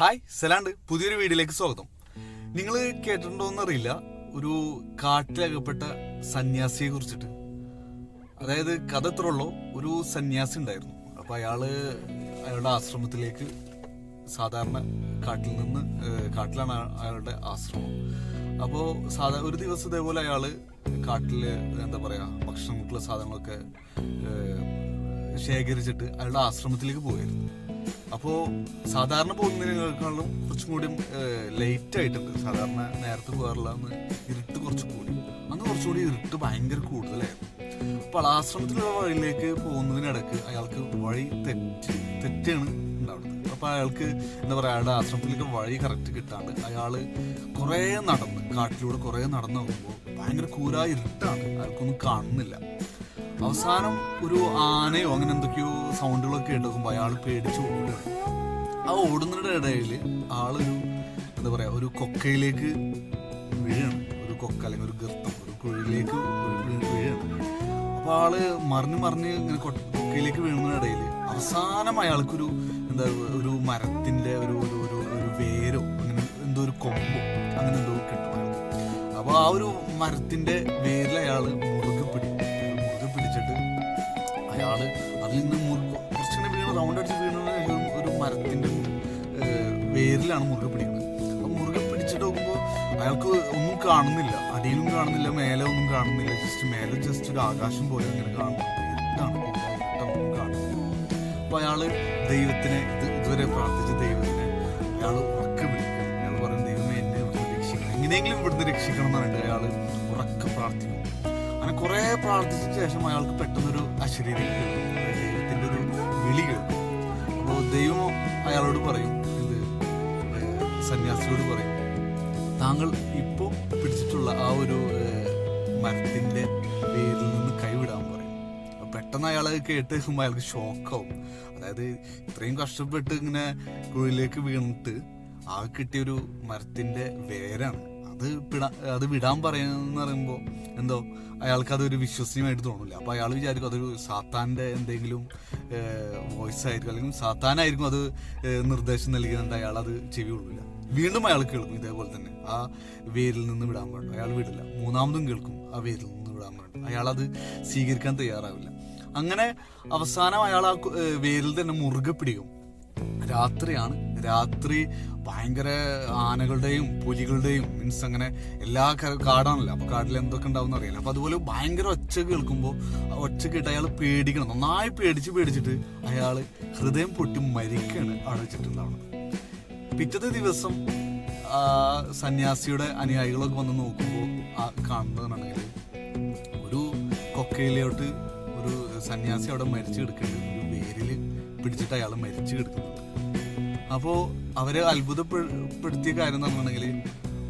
Hi സലാണ്ട്. പുതിയൊരു വീഡിയോയിലേക്ക് സ്വാഗതം. നിങ്ങൾ കേട്ടിട്ടുണ്ടോന്നറിയില്ല. ഒരു കാട്ടിലകപ്പെട്ട സന്യാസിയെ കുറിച്ചിട്ട്. അതായത് കഥ എത്ര ഉള്ളോ ഒരു സന്യാസി ഉണ്ടായിരുന്നു. അപ്പൊ അയാൾ അയാളുടെ ആശ്രമത്തിലേക്ക് സാധാരണ കാട്ടിൽ നിന്ന് കാട്ടിലാണ് അയാളുടെ ആശ്രമം. അപ്പോൾ സാധാ ഒരു ദിവസം ഇതേപോലെ അയാൾ കാട്ടിൽ എന്താ പറയാ ഭക്ഷണങ്ങൾക്കുള്ള സാധനങ്ങളൊക്കെ ശേഖരിച്ചിട്ട് അയാളുടെ ആശ്രമത്തിലേക്ക് പോയായിരുന്നു അപ്പോൾ സാധാരണ പോകുന്നതിനേക്കാളും കുറച്ചും കൂടി ലേറ്റ് ആയിട്ടുണ്ട് സാധാരണ നേരത്തെ പോകാറില്ല അന്ന് ഇരുട്ട് കുറച്ച് കൂടി. അന്ന് കുറച്ചുകൂടി ഇരുട്ട് ഭയങ്കര കൂടുതലായിരുന്നു. അപ്പോൾ ആശ്രമത്തിലുള്ള വഴിയിലേക്ക് പോകുന്നതിനിടയ്ക്ക് അയാൾക്ക് വഴി തെറ്റ് തെറ്റാണ് ഉണ്ടാവുന്നത്. അപ്പോൾ അയാൾക്ക് എന്താ പറയുക അയാളുടെ ആശ്രമത്തിലേക്ക് വഴി കറക്റ്റ് കിട്ടാണ്ട് അയാൾ കുറേ നടന്ന് കാട്ടിലൂടെ കുറേ നടന്നു പോകുമ്പോൾ ഭയങ്കര കൂരാ ഇരുട്ടാണ്. അയാൾക്കൊന്നും കാണുന്നില്ല. അവസാനം ഒരു ആനയോ അങ്ങനെ എന്തൊക്കെയോ സൗണ്ടുകളൊക്കെ കേട്ടുമ്പോൾ അയാൾ പേടിച്ച് ഓടുകയാണ് ആ ഓടുന്നതിന്റെ ഇടയിൽ ആളൊരു എന്താ പറയാ ഒരു കൊക്കയിലേക്ക് വീഴാണ്. ഒരു കൊക്ക അല്ലെങ്കിൽ ഒരു ഗർത്തം ഒരു കുഴിയിലേക്ക് വീഴണം. വീഴാണ് അപ്പൊ ആൾ മറിഞ്ഞ് മറിഞ്ഞ് ഇങ്ങനെ കൊക്കയിലേക്ക് വീഴുന്നതിനിടയിൽ അവസാനം അയാൾക്കൊരു എന്താ ഒരു മരത്തിന്റെ ഒരു ഒരു ഒരു വേരോ അങ്ങനെ എന്തോ ഒരു കൊമ്പോ അങ്ങനെ എന്തോ കിട്ടും അപ്പോൾ അപ്പൊ ആ ഒരു മരത്തിന്റെ വേരിൽ അയാൾ മുറുകെ പിടിച്ചിട്ട് അയാൾ അതിൽ നിന്ന് കുറച്ച് കുറച്ചിങ്ങനെ വീണ് റൗണ്ട് അടിച്ച് വീണ ഒരു ഏഹ്, വേരിലാണ് മുറുകെ പിടിക്കുന്നത്. അപ്പൊ മുറുകെ പിടിച്ചിട്ട് നോക്കുമ്പോൾ അയാൾക്ക് ഒന്നും കാണുന്നില്ല. അടിയിലും കാണുന്നില്ല മേലെ ഒന്നും കാണുന്നില്ല. ജസ്റ്റ് മേലെ ജസ്റ്റ് ഒരു ആകാശം പോലെ ഇങ്ങനെ കാണുന്നു. ഇരുട്ടാണ് ഇരുട്ടൊന്നും കാണുന്നില്ല അപ്പൊ അയാൾ ദൈവത്തിനെ ഇത് ഇതുവരെ പ്രാർത്ഥിച്ച ദൈവത്തിനെ അയാൾ ഉറക്കെ വിളിക്കുന്നു അയാൾ പറയും ദൈവമേ എന്നെ ഇവിടുന്ന് രക്ഷിക്കണം. എങ്ങനെയെങ്കിലും ഇവിടുന്ന് രക്ഷിക്കണം എന്ന് അയാൾ ഉറക്കെ പ്രാർത്ഥിക്കും. അങ്ങനെ കുറെ പ്രാർത്ഥിച്ച ശേഷം അയാൾക്ക് പെട്ടെന്നൊരു അശരീരം കേട്ടു. അതായത് ദൈവത്തിന്റെ ഒരു വിളി കേട്ടു. അപ്പോൾ ദൈവം അയാളോട് പറയും ഇത് സന്യാസിയോട് പറയും താങ്കൾ ഇപ്പോൾ പിടിച്ചിട്ടുള്ള ആ ഒരു മരത്തിന്റെ വേരിൽ നിന്ന് കൈവിടാൻ പറയും. പെട്ടെന്ന് അയാൾ കേട്ട് അയാൾക്ക് ഷോക്കാവും. അതായത് ഇത്രയും കഷ്ടപ്പെട്ട് ഇങ്ങനെ കുഴിയിലേക്ക് വീണിട്ട് ആ കിട്ടിയൊരു മരത്തിന്റെ വേരാണ്. അത് വിടാ അത് വിടാൻ പറയുന്ന പറയുമ്പോൾ എന്തോ അയാൾക്ക് അതൊരു വിശ്വസനീയമായിട്ട് തോന്നില്ല അപ്പോൾ അയാൾ വിചാരിക്കും അതൊരു സാത്താന്റെ എന്തെങ്കിലും വോയിസ് ആയിരിക്കും. അല്ലെങ്കിൽ സാത്താനായിരിക്കും അത് നിർദ്ദേശം നൽകിയതുകൊണ്ട് അയാൾ അത് ചെവി കൊള്ളില്ല. വീണ്ടും അയാൾ കേൾക്കും ഇതേപോലെ തന്നെ. ആ വേരിൽ നിന്ന് വിടാൻ പാടില്ല. അയാൾ വിടില്ല. മൂന്നാമതും കേൾക്കും ആ വേരിൽ നിന്ന് വിടാൻ പാടില്ല. അയാൾ അത് സ്വീകരിക്കാൻ തയ്യാറാവില്ല. അങ്ങനെ അവസാനം അയാൾ ആ വേരിൽ തന്നെ മുറുകെ പിടിക്കും. രാത്രിയാണ് രാത്രി ഭയങ്കര ആനകളുടെയും പുലികളുടെയും മീൻസ് അങ്ങനെ എല്ലാ കാടാണല്ലോ. അപ്പൊ കാട്ടിൽ എന്തൊക്കെ ഉണ്ടാവും അറിയില്ല. അപ്പൊ അതുപോലെ ഭയങ്കര ഒച്ച കേൾക്കുമ്പോൾ ഒച്ച കേട്ട് അയാൾ പേടിക്കണം. നന്നായി പേടിച്ച് പേടിച്ചിട്ട് അയാൾ ഹൃദയം പൊട്ടി മരിക്കാണ് അവിടെ വെച്ചിട്ടുണ്ടാവുന്നത്. പിറ്റത്തെ ദിവസം സന്യാസിയുടെ അനുയായികളൊക്കെ വന്ന് നോക്കുമ്പോൾ കാണുന്നതാണെങ്കിൽ ഒരു കൊക്കയിലോട്ട് ഒരു സന്യാസി അവിടെ മരിച്ചു കിടക്കുന്നുണ്ട്. ഒരു വേരിൽ പിടിച്ചിട്ട് അയാൾ മരിച്ചു കിടക്കുന്നുണ്ട് അപ്പോൾ അവരെ അത്ഭുതപ്പെടുത്തിയ കാര്യം എന്ന് പറഞ്ഞിട്ടുണ്ടെങ്കിൽ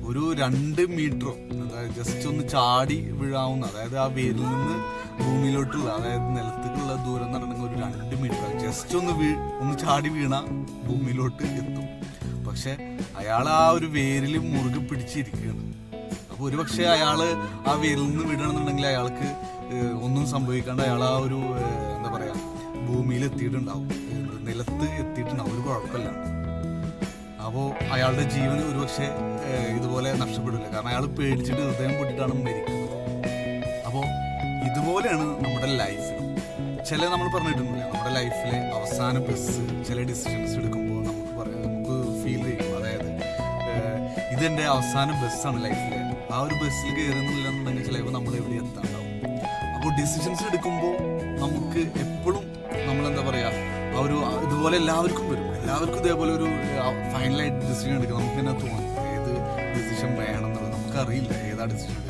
ഒരു രണ്ട് മീറ്ററോ അതായത് ജസ്റ്റ് ഒന്ന് ചാടി വീഴാവുന്ന അതായത് ആ വേരിൽ നിന്ന് ഭൂമിയിലോട്ടുള്ള അതായത് നിലത്തേക്കുള്ള ദൂരം എന്ന് പറഞ്ഞിട്ടുണ്ടെങ്കിൽ ഒരു രണ്ട് മീറ്റർ ജസ്റ്റ് ഒന്ന് വീ ഒന്ന് ചാടി വീണ ഭൂമിയിലോട്ട് എത്തും. പക്ഷെ അയാൾ ആ ഒരു വേരിൽ മുറുകെ പിടിച്ചിരിക്കുകയാണ്. അപ്പൊ ഒരുപക്ഷെ അയാൾ ആ വേരിൽ നിന്ന് വിടണമെന്നുണ്ടെങ്കിൽ അയാൾക്ക് ഒന്നും സംഭവിക്കാണ്ട് അയാൾ ആ ഒരു എന്താ പറയാ ഭൂമിയിൽ എത്തിയിട്ടുണ്ടാവും. നിലത്ത് എത്തിയിട്ടുണ്ട്. ഒരു കുഴപ്പമില്ല. അപ്പോൾ അയാളുടെ ജീവൻ ഒരുപക്ഷെ ഇതുപോലെ നഷ്ടപ്പെടില്ല. കാരണം അയാൾ പേടിച്ചിട്ട് ഹൃദയം പൊട്ടിട്ടാണ് മരിക്കുന്നത്. അപ്പോൾ ഇതുപോലെയാണ് നമ്മുടെ ലൈഫ്. ചില നമ്മൾ പറഞ്ഞിട്ടൊന്നുമില്ല നമ്മുടെ ലൈഫിലെ അവസാന ബസ് ചില ഡിസിഷൻസ് എടുക്കുമ്പോൾ നമുക്ക് പറയാം നമുക്ക് ഫീൽ ചെയ്യും. അതായത് ഇതെന്റെ അവസാന ബസ്സാണ് ലൈഫിലെ. ആ ഒരു ബസ്സിൽ കയറുന്നില്ലെന്നുണ്ടെങ്കിൽ ചിലപ്പോൾ നമ്മൾ എവിടെ എത്താണ്ടാവും. അപ്പോൾ ഡിസിഷൻസ് എടുക്കുമ്പോൾ നമുക്ക് എപ്പോഴും ഇതുപോലെ എല്ലാവർക്കും വരും. എല്ലാവർക്കും ഇതേപോലെ ഒരു ഫൈനലായിട്ട് ഡിസിഷൻ എടുക്കാം നമുക്ക് തന്നെ തോന്നും ഏത് ഡിസിഷൻ വേണം എന്നുള്ളത് നമുക്കറിയില്ല. ഏതാ ഡിസിഷൻ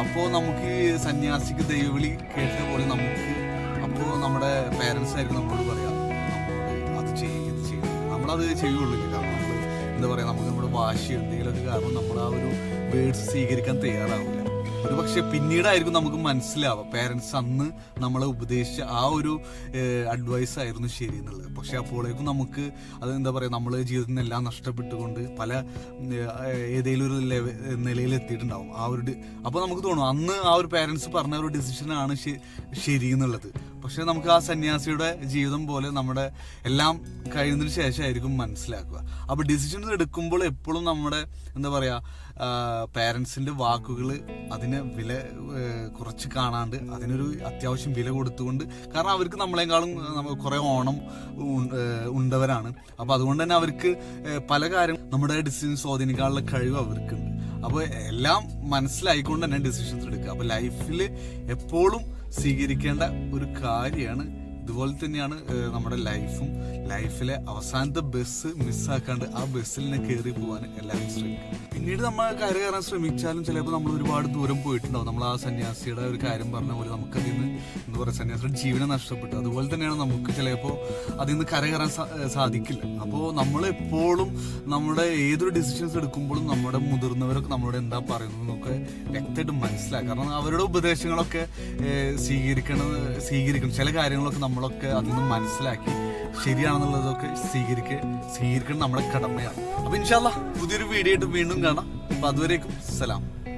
അപ്പോൾ നമുക്ക് സന്യാസിക്ക് ദൈവവിളി കേട്ട പോലെ നമുക്ക് അപ്പോൾ നമ്മുടെ പേരൻസ് ആയിരിക്കും നമ്മളോട് പറയാം അത് ചെയ്യും ഇത് ചെയ്യും. നമ്മളത് ചെയ്യുള്ളൂ. കാരണം നമ്മൾ എന്താ പറയുക നമുക്ക് നമ്മുടെ വാശി എന്തെങ്കിലുമൊക്കെ കാരണം നമ്മൾ ആ ഒരു വേർഡ്സ് സ്വീകരിക്കാൻ തയ്യാറാവില്ല ഒരു പക്ഷെ പിന്നീടായിരിക്കും നമുക്ക് മനസ്സിലാവുക. പേരൻസ് അന്ന് നമ്മളെ ഉപദേശിച്ച ആ ഒരു അഡ്വൈസ് ആയിരുന്നു ശരി എന്നുള്ളത്. പക്ഷെ അപ്പോഴേക്കും നമുക്ക് അത് എന്താ പറയുക നമ്മൾ ജീവിതത്തിൽ നിന്ന് എല്ലാം നഷ്ടപ്പെട്ടുകൊണ്ട് പല ഏതെങ്കിലും ഒരു ലെവ നിലയിൽ എത്തിയിട്ടുണ്ടാവും ആ ഒരു അപ്പോൾ നമുക്ക് തോന്നും അന്ന് ആ ഒരു പേരൻസ് പറഞ്ഞ ഒരു ഡിസിഷനാണ് ശരി എന്നുള്ളത്. പക്ഷെ നമുക്ക് ആ സന്യാസിയുടെ ജീവിതം പോലെ നമ്മുടെ എല്ലാം കഴിയുന്നതിന് ശേഷമായിരിക്കും മനസ്സിലാക്കുക. അപ്പോൾ ഡിസിഷൻസ് എടുക്കുമ്പോൾ എപ്പോഴും നമ്മുടെ എന്താ പറയുക പേരൻസിന്റെ വാക്കുകൾ അതിന് വില കുറച്ച് കാണാണ്ട് അതിനൊരു അത്യാവശ്യം വില കൊടുത്തുകൊണ്ട് കാരണം അവർക്ക് നമ്മളെക്കാളും നമുക്ക് കുറേ ഓണം ഉണ്ടവരാണ്. അപ്പോൾ അതുകൊണ്ട് തന്നെ അവർക്ക് പല കാര്യം നമ്മുടെ ഡിസിഷൻ സ്വാധീനിക്കാനുള്ള കഴിവ് അവർക്കുണ്ട്. അപ്പോൾ എല്ലാം മനസ്സിലായിക്കൊണ്ട് തന്നെ ഡിസിഷൻസ് എടുക്കുക. അപ്പോൾ ലൈഫിൽ എപ്പോഴും സ്വീകരിക്കേണ്ട ഒരു കാര്യമാണ് ഇതുപോലെ തന്നെയാണ് നമ്മുടെ ലൈഫും. ലൈഫിലെ അവസാനത്തെ ബസ് മിസ്സാക്കാണ്ട് ആ ബസ്സിൽ തന്നെ കയറി പോകാൻ എല്ലാവരും ശ്രമിക്കും. പിന്നീട് നമ്മൾ കയറി കയറാൻ ശ്രമിച്ചാലും ചിലപ്പോൾ നമ്മൾ ഒരുപാട് ദൂരം പോയിട്ടുണ്ടാവും. നമ്മൾ ആ സന്യാസിയുടെ ഒരു കാര്യം പറഞ്ഞ പോലെ നമുക്കതിൽ നിന്ന് എന്താ പറയുക സന്യാസിയുടെ ജീവനെ നഷ്ടപ്പെട്ടു. അതുപോലെ തന്നെയാണ് നമുക്ക് ചിലപ്പോൾ അതിൽ നിന്ന് കരകയറാൻ സാധിക്കില്ല. അപ്പോൾ നമ്മൾ എപ്പോഴും നമ്മുടെ ഏതൊരു ഡിസിഷൻസ് എടുക്കുമ്പോഴും നമ്മുടെ മുതിർന്നവരൊക്കെ നമ്മളോട് എന്താ പറയുന്നത് എന്നൊക്കെ വ്യക്തമായിട്ട് മനസ്സിലാക്കുക. കാരണം അവരുടെ ഉപദേശങ്ങളൊക്കെ സ്വീകരിക്കണം സ്വീകരിക്കണം. ചില കാര്യങ്ങളൊക്കെ നമ്മളൊക്കെ അതിൽ നിന്ന് മനസ്സിലാക്കി ശരിയാണെന്നുള്ളതൊക്കെ സ്വീകരിക്കുക സ്വീകരിക്കണം നമ്മുടെ കടമയാണ്. അപ്പൊ ഇൻഷാല്ല പുതിയൊരു വീഡിയോ ആയിട്ട് വീണ്ടും കാണാം. അപ്പൊ അതുവരേക്കും സലാം.